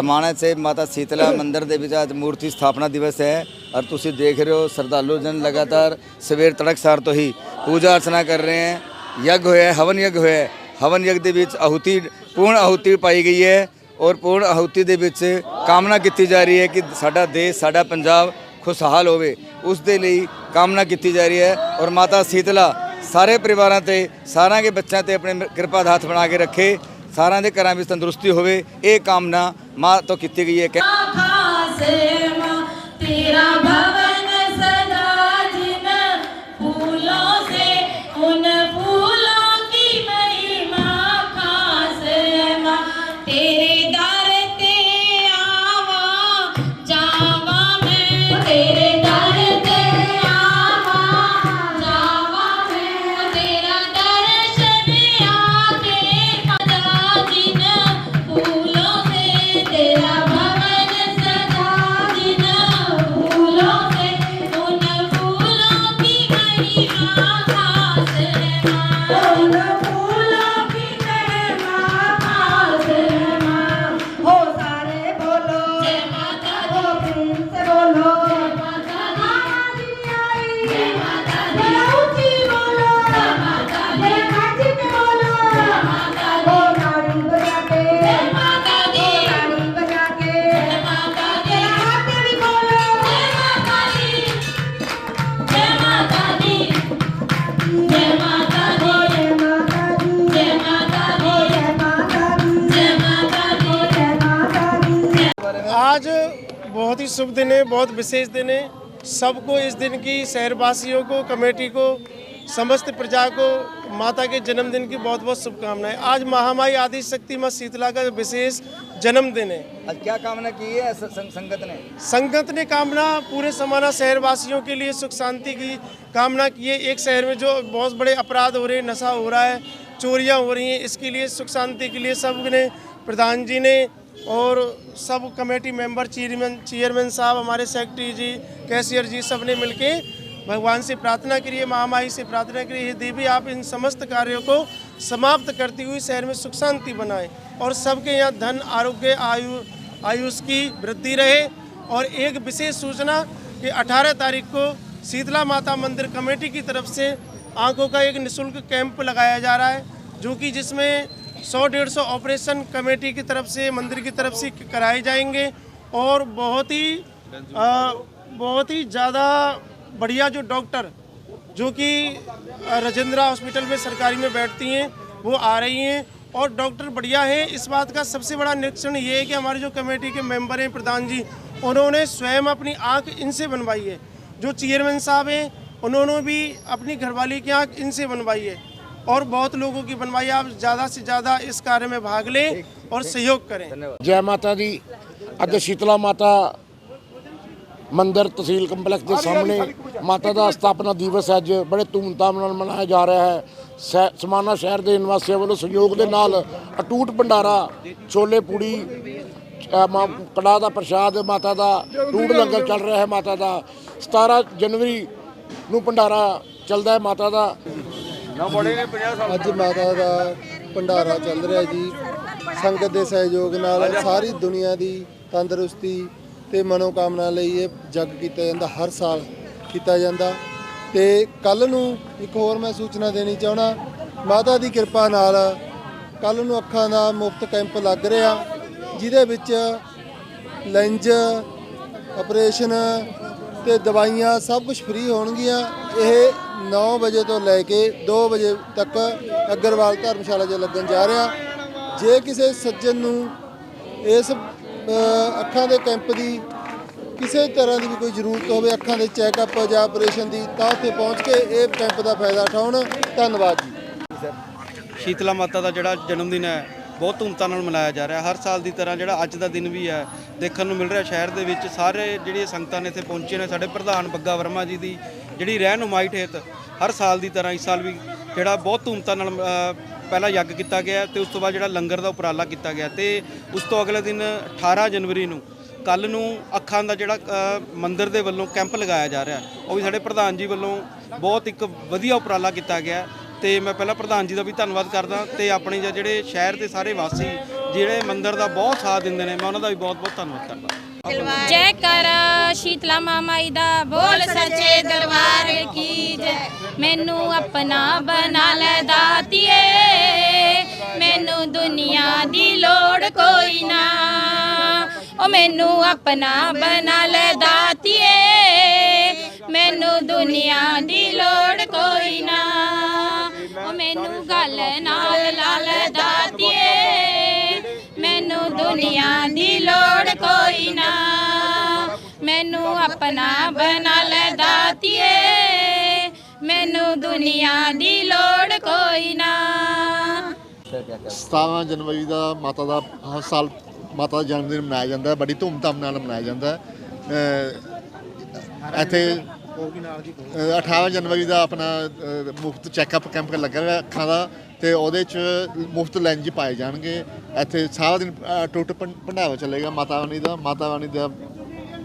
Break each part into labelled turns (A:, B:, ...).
A: ਸਮਾਣਾ ਸੇ ਮਾਤਾ ਸੀਤਲਾ ਮੰਦਿਰ ਦੇ ਵਿੱਚ ਅੱਜ ਮੂਰਤੀ ਸਥਾਪਨਾ ਦਿਵਸ ਹੈ ਔਰ ਤੁਸੀਂ ਦੇਖ ਰਹੇ ਹੋ ਸ਼ਰਧਾਲੂ ਜਨ ਲਗਾਤਾਰ ਸਵੇਰ ਤੜਕਸਾਰ ਤੋਂ ਹੀ ਪੂਜਾ ਅਰਚਨਾ ਕਰ ਰਹੇ ਹੈ। ਯੱਗ ਹੋਇਆ ਹੈ, ਹਵਨ ਯੱਗ ਹੋਇਆ ਹੈ। ਹਵਨ ਯੱਗ ਦੇ ਵਿੱਚ ਆਹੁਤੀ ਪੂਰਨ ਆਹੁਤੀ ਪਾਈ ਗਈ ਹੈ ਔਰ ਪੂਰਨ ਆਹੁਤੀ ਦੇ ਵਿੱਚ ਕਾਮਨਾ ਕੀਤੀ ਜਾ ਰਹੀ ਹੈ ਕਿ ਸਾਡਾ ਦੇਸ਼ ਸਾਡਾ ਪੰਜਾਬ ਖੁਸ਼ਹਾਲ ਹੋਵੇ। ਉਸ ਦੇ ਲਈ ਕਾਮਨਾ ਕੀਤੀ ਜਾ ਰਹੀ ਹੈ ਔਰ ਮਾਤਾ ਸੀਤਲਾ ਸਾਰੇ ਪਰਿਵਾਰਾਂ ਤੇ ਸਾਰਿਆਂ ਦੇ ਬੱਚਿਆਂ ਤੇ ਆਪਣੇ ਕਿਰਪਾ ਦਾ ਹੱਥ ਬਣਾ ਕੇ ਰੱਖੇ। ਸਾਰਿਆਂ ਦੇ ਘਰਾਂ ਵਿੱਚ ਤੰਦਰੁਸਤੀ ਹੋਵੇ, ਇਹ ਕਾਮਨਾ ਮਾਂ ਤੋਂ ਕੀਤੀ ਗਈ ਹੈ। ਕਿ
B: खास
C: आज बहुत ही शुभ दिन है बहुत विशेष दिन है। सबको इस दिन की शहरवासियों को कमेटी को समस्त प्रजा को माता के जन्मदिन की बहुत बहुत शुभकामनाएँ। आज महामाई आदि शक्ति माँ शीतला का विशेष जन्मदिन है।
A: आज क्या कामना की है संगत ने?
C: संगत ने कामना पूरे समाना शहरवासियों के लिए सुख शांति की कामना की है। एक शहर में जो बहुत बड़े अपराध हो रहे हैं नशा हो रहा है चोरियाँ हो रही हैं इसके लिए सुख शांति के लिए सबने प्रधान जी ने और sub committee member, chairman chairman साहब, हमारे सेक्रेटरी जी, कैशियर जी सबने मिलके भगवान से प्रार्थना करिए महामाई से प्रार्थना करिए देवी, आप इन समस्त कार्यों को समाप्त करती हुई शहर में सुख शांति बनाएँ और सबके यहाँ धन, आरोग्य, आयु, आयुष की वृद्धि रहे। और एक विशेष सूचना कि 18 तारीख को शीतला माता मंदिर कमेटी की तरफ़ से आँखों का एक निशुल्क कैंप लगाया जा रहा है, जो कि जिसमें 100 डेढ़ सौ ऑपरेशन कमेटी की तरफ़ से मंदिर की तरफ़ से कराए जाएँगे और बहुत ही आ, बहुत ही ज़्यादा बढ़िया जो डॉक्टर जो कि राजेंद्रा हॉस्पिटल में सरकारी में बैठती हैं वो आ रही हैं और डॉक्टर बढ़िया हैं। इस बात का सबसे बड़ा निरीक्षण ये है कि हमारे जो कमेटी के मेंबर हैं प्रधान जी उन्होंने स्वयं अपनी आँख इनसे बनवाई है। जो चेयरमैन साहब हैं उन्होंने भी अपनी घरवाली की आँख इनसे बनवाई है। और बहुत लोगों की बनवाई है। आप ज़्यादा से ज़्यादा इस कार्य में भाग लें और सहयोग करें
D: ਜੈ ਮਾਤਾ ਦੀ ਅੱਜ ਸ਼ੀਤਲਾ ਮਾਤਾ ਮੰਦਿਰ ਤਹਿਸੀਲ ਕੰਪਲੈਕਸ ਦੇ ਸਾਹਮਣੇ ਮਾਤਾ ਦਾ ਸਥਾਪਨਾ ਦਿਵਸ ਅੱਜ ਬੜੇ ਧੂਮਧਾਮ ਨਾਲ ਮਨਾਇਆ ਜਾ ਰਿਹਾ ਹੈ ਸੈ- ਸਮਾਣਾ ਸ਼ਹਿਰ ਦੇ ਨਿਵਾਸੀਆਂ ਵੱਲੋਂ ਸਹਿਯੋਗ ਦੇ ਨਾਲ ਅਟੂਟ ਭੰਡਾਰਾ ਛੋਲੇ ਪੂੜੀ ਅ, ਮਾ- ਕੜਾਹ ਦਾ ਪ੍ਰਸ਼ਾਦ ਮਾਤਾ ਦਾ ਟੂਟ ਲੰਗਰ ਚੱਲ ਰਿਹਾ ਹੈ ਮਾਤਾ ਦਾ 17 ਜਨਵਰੀ ਨੂੰ ਭੰਡਾਰਾ ਚੱਲਦਾ ਹੈ ਮਾਤਾ ਦਾ
E: ਅੱਜ ਮਾਤਾ ਦਾ ਭੰਡਾਰਾ ਚੱਲ ਰਿਹਾ ਜੀ। ਸੰਗਤ ਦੇ ਸਹਿਯੋਗ ਨਾਲ ਸਾਰੀ ਦੁਨੀਆ ਦੀ ਤੰਦਰੁਸਤੀ ਤੇ ਮਨੋਕਾਮਨਾ ਲਈ ਇਹ ਜਗ ਕੀਤਾ ਜਾਂਦਾ ਹਰ ਸਾਲ ਕੀਤਾ ਜਾਂਦਾ। ਤੇ ਕੱਲ ਨੂੰ ਇੱਕ ਹੋਰ ਮੈਂ ਸੂਚਨਾ ਦੇਣੀ ਚਾਹਣਾ ਮਾਤਾ ਦੀ ਕਿਰਪਾ ਨਾਲ ਕੱਲ ਨੂੰ ਅੱਖਾਂ ਦਾ ਮੁਫਤ ਕੈਂਪ ਲੱਗ ਰਿਹਾ ਜਿਹਦੇ ਵਿੱਚ ਲੈਂਜ ਆਪਰੇਸ਼ਨ ਤੇ ਦਵਾਈਆਂ ਸਭ ਕੁਝ ਫ੍ਰੀ ਹੋਣਗੀਆਂ। ਇਹ 9 ਵਜੇ ਤੋਂ ਲੈ ਕੇ 2 ਵਜੇ ਤੱਕ ਅਗਰਵਾਲ ਧਰਮਸ਼ਾਲਾ 'ਚ ਲੱਗਣ ਜਾ ਰਿਹਾ। ਜੇ ਕਿਸੇ ਸੱਜਣ ਨੂੰ ਇਸ ਅੱਖਾਂ ਦੇ ਕੈਂਪ ਦੀ ਕਿਸੇ ਤਰ੍ਹਾਂ ਦੀ ਵੀ ਕੋਈ ਜ਼ਰੂਰਤ ਹੋਵੇ, ਅੱਖਾਂ ਦੇ ਚੈੱਕਅਪ ਜਾਂ ਆਪਰੇਸ਼ਨ ਦੀ, ਤਾਂ ਉੱਥੇ ਪਹੁੰਚ ਕੇ ਇਹ ਕੈਂਪ ਦਾ ਫਾਇਦਾ ਉਠਾਉਣ। ਧੰਨਵਾਦ ਜੀ।
F: ਸ਼ੀਤਲਾ ਮਾਤਾ ਦਾ ਜਿਹੜਾ ਜਨਮ ਦਿਨ ਹੈ, ਬਹੁਤ ਧੂਮਧਾਮ ਨਾਲ ਮਨਾਇਆ ਜਾ ਰਿਹਾ। ਹਰ ਸਾਲ ਦੀ ਤਰ੍ਹਾਂ ਜਿਹੜਾ ਅੱਜ ਦਾ ਦਿਨ ਵੀ ਹੈ, ਦੇਖਣ ਨੂੰ ਮਿਲ ਰਿਹਾ ਸ਼ਹਿਰ ਦੇ ਵਿੱਚ। ਸਾਰੇ ਜਿਹੜੀਆਂ ਸੰਗਤਾਂ ਨੇ ਇੱਥੇ ਪਹੁੰਚੇ ਨੇ, ਸਾਡੇ ਪ੍ਰਧਾਨ ਬੱਗਾ ਵਰਮਾ ਜੀ ਦੀ ਜਿਹੜੀ ਰਹਿਨੁਮਾਈ ਹੇਠ ਹਰ ਸਾਲ ਦੀ ਤਰ੍ਹਾਂ ਇਸ ਸਾਲ ਵੀ ਜਿਹੜਾ ਬਹੁਤ ਧੂਮਤਾ ਨਾਲ ਅ, ਪਹਿਲਾਂ ਯੱਗ ਕੀਤਾ ਗਿਆ ਤੇ ਉਸ ਤੋਂ ਬਾਅਦ ਜਿਹੜਾ ਲੰਗਰ ਦਾ ਉਪਰਾਲਾ ਕੀਤਾ ਗਿਆ ਤੇ ਉਸ ਤੋਂ ਅਗਲੇ ਦਿਨ 18 ਜਨਵਰੀ ਨੂੰ ਕੱਲ ਨੂੰ ਅੱਖਾਂ ਦਾ ਜਿਹੜਾ ਅ, ਮੰਦਿਰ ਦੇ ਵੱਲੋਂ ਕੈਂਪ ਲਗਾਇਆ ਜਾ ਰਿਹਾ। ਉਹ ਵੀ ਸਾਡੇ ਪ੍ਰਧਾਨ ਜੀ ਵੱਲੋਂ ਬਹੁਤ ਇੱਕ ਵਧੀਆ ਉਪਰਾਲਾ ਕੀਤਾ ਗਿਆ ਤੇ ਮੈਂ ਪਹਿਲਾਂ ਪ੍ਰਧਾਨ ਜੀ ਦਾ ਵੀ ਧੰਨਵਾਦ ਕਰਦਾ ਤੇ ਆਪਣੇ ਜਿਹੜੇ ਸ਼ਹਿਰ ਦੇ ਸਾਰੇ ਵਾਸੀ ਜਿਹੜੇ ਮੰਦਿਰ ਦਾ ਬਹੁਤ ਸਾਥ ਦਿੰਦੇ ਨੇ ਮੈਂ ਉਹਨਾਂ ਦਾ ਵੀ ਬਹੁਤ ਬਹੁਤ ਧੰਨਵਾਦ ਕਰਦਾ।
B: ਜੈ ਕਰ, ਸ਼ੀਤਲਾ ਮਾਮਾਈ ਦਾ ਬੋਲ ਸੱਚੇ ਦਰਬਾਰ ਕੀ ਜੈ। ਮੈਨੂੰ ਆਪਣਾ ਬਣਾ ਲੈ ਦਾਤੀਏ, ਮੈਨੂੰ ਦੁਨੀਆ ਦੀ ਲੋੜ ਕੋਈ ਨਾ। ਉਹ ਮੈਨੂੰ ਆਪਣਾ ਬਣਾ ਲੈ ਦਾਤੀਏ, ਮੈਨੂੰ ਦੁਨੀਆ ਦੀ ਲੋੜ ਆਪਣਾ ਬਣਾ ਲੈ ਦਾਤੀਏ। ਮੈਨੂੰ ਦੁਨੀਆ ਦੀ ਲੋੜ ਕੋਈ ਨਾ।
G: 17 ਜਨਵਰੀ ਦਾ ਮਾਤਾ ਦਾ ਹਰ ਸਾਲ ਮਾਤਾ ਦਾ ਜਨਮ ਦਿਨ ਮਨਾਇਆ ਜਾਂਦਾ ਹੈ। ਬੜੀ ਧੂਮਧਾਮ ਨਾਲ ਮਨਾਇਆ ਜਾਂਦਾ ਹੈ। ਇੱਥੇ, ਅਹ 18 ਜਨਵਰੀ ਦਾ ਆਪਣਾ ਮੁਫਤ ਚੈੱਕਅਪ ਕੈਂਪ ਲੱਗਾ ਹੋਇਆ ਅੱਖਾਂ ਦਾ ਤੇ ਉਹਦੇ ਚ ਮੁਫਤ ਲੈਂਜ ਪਾਏ ਜਾਣਗੇ। ਇੱਥੇ ਸਾਰਾ ਦਿਨ ਟੁੱਟ ਭੰਡਾਵਾ ਭੰਡਾਰਾ ਚੱਲੇਗਾ ਮਾਤਾ ਰਾਣੀ ਦਾ, ਮਾਤਾ ਰਾਣੀ ਦਾ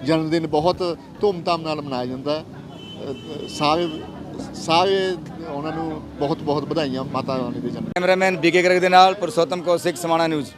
G: ਜਨਮ ਦਿਨ ਬਹੁਤ ਧੂਮਧਾਮ ਨਾਲ ਮਨਾਇਆ ਜਾਂਦਾ ਹੈ। ਸਾਰੇ ਸਾਰੇ ਉਹਨਾਂ ਨੂੰ ਬਹੁਤ ਬਹੁਤ ਵਧਾਈਆਂ ਮਾਤਾ ਰਾਣੀ ਦੇ ਜਨਮ
A: ਕੈਮਰਾਮੈਨ ਬੀਕੇ ਗਰਗ ਦੇ ਨਾਲ ਪੁਰਸ਼ੋਤਮ ਕੌਸ਼ਿਕ ਸਮਾਣਾ ਨਿਊਜ਼।